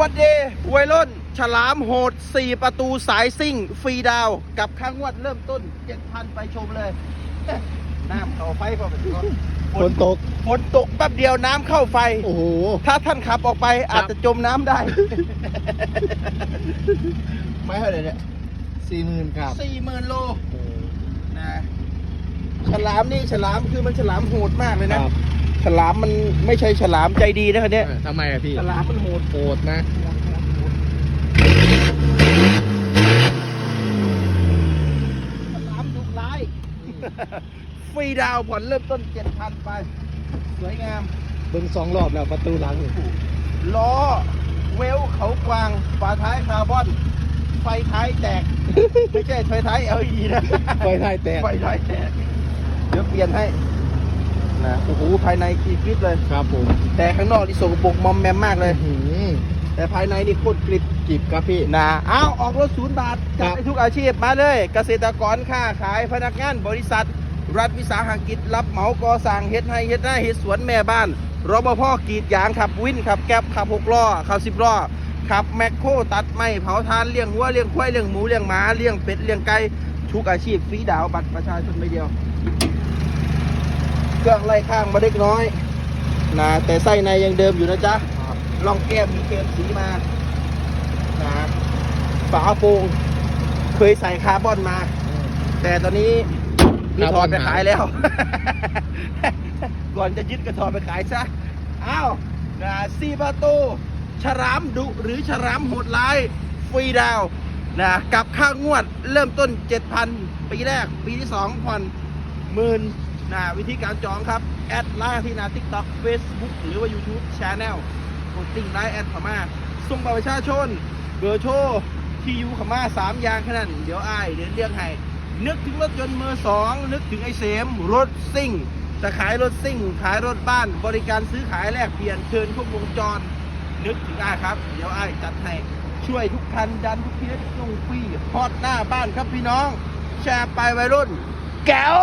วัดเดย์วัยรุ่น ฉลามโหด 4 ประตูสายซิ่ง ฟรีดาว กับข้างงวดเริ่มต้น 7,000 ไปชมเลย น้ำเข้าไฟพอเป็นก้อนฝนตก ฝนตกแป๊บเดียวน้ำเข้าไฟ โอ้โห ถ้าท่านขับออกไปอาจจะจมน้ำได้ ไม่เท่าไหร่เนี่ยสี่หมื่นครับสี่หมื่นโลนะฉลามนี่ฉลามคือมันฉลามโหดมากเลยนะครับ ฉลามมันไม่ใช่ฉลามใจดีนะคันนี้ยทำไมอะพี่ฉลามมันโหดโหดนะฉลามดุร้ายฟรีดาวน์ผ่อนเริ่มต้นเจ็ดพันไป สวยงามเบิ้งสองรอบแล้วประตูหลังล้อเวลเขากวางฝาท้ายคาร์บอนไฟท้ายแตก ไม่ใช่ไฟท้าย LED นะไฟท้ายแตกไฟท้ายแตกเดี๋ยวเปลี่ยนให้ นะโอ้โหภายในกีกริบเลย ครับผมแต่ข้างนอกนี่สกปรกมอมแมมมากเลยหืมแต่ภายในนี่โคตรกริบจิบครับพี่ นะอ้าวออกรถศูนย์บาทครัจัดบให้ทุกอาชีพมาเลย เกษตรกรค้าขายพนักงานบริษัท รัฐวิสาหกิจรับเหมาก่อสร้างเฮ็ดให้เฮ็ดหน้าเฮ็ดสวนแม่บ้านรปภกรีดยางขับวินขับแก๊บขับหกล้อขับสิบล้อขับแมคโครตัดไม้เผาทานเลี้ยงวัวเลี้ยงควายเลี้ยงหมูเลี้ยงหมาเลี้ยงเป็ดเลี้ยงไก่ทุกอาชีพฟรีดาวบัตรประชาชนไม่เดียว เครื่องไล่ข้างมาเล็กน้อยนะแต่ไส้ในยังเดิมอยู่นะจ๊ะลองแก้มมีเกมสีมานะฝาโปร่งเคยใส่คาร์บอนมา แต่ตอนนี้มีถอดไปขายแล้ว ก่อนจะยึดก็ถอดไปขายซะอ้าวนะซีประตูฉลามดุหรือฉลามโหดร้ายฟรีดาวน์นะกับค่างวดเริ่มต้น 7,000 ปีแรก ปีที่2ผ่อนหมื่น นะวิธีการจองครับ แอดไลน์ที่นา TikTok Facebook หรือว่า YouTube Channel กดติ่งไลน์แอดข้ามาส่งบัตรประชาชน เบอร์โทรที่อยู่ข้ามาสามอย่างแค่นั้น เดี๋ยวอ้ายเดี๋ยวเรียกให้นึกถึงรถยนต์มือสองนึกถึงไอเสมรถซิ่งจะขายรถซิ่ง ขายรถบ้าน บริการซื้อขายแลกเปลี่ยนเชิญครบวงจร นึกถึงอ้ายครับ เดี๋ยวอ้ายจัดให้ช่วยทุกคันดันทุกเคสลงฟรีฮอดหน้าบ้านครับพี่น้อง แชร์ไปวัยรุ่น แก้ว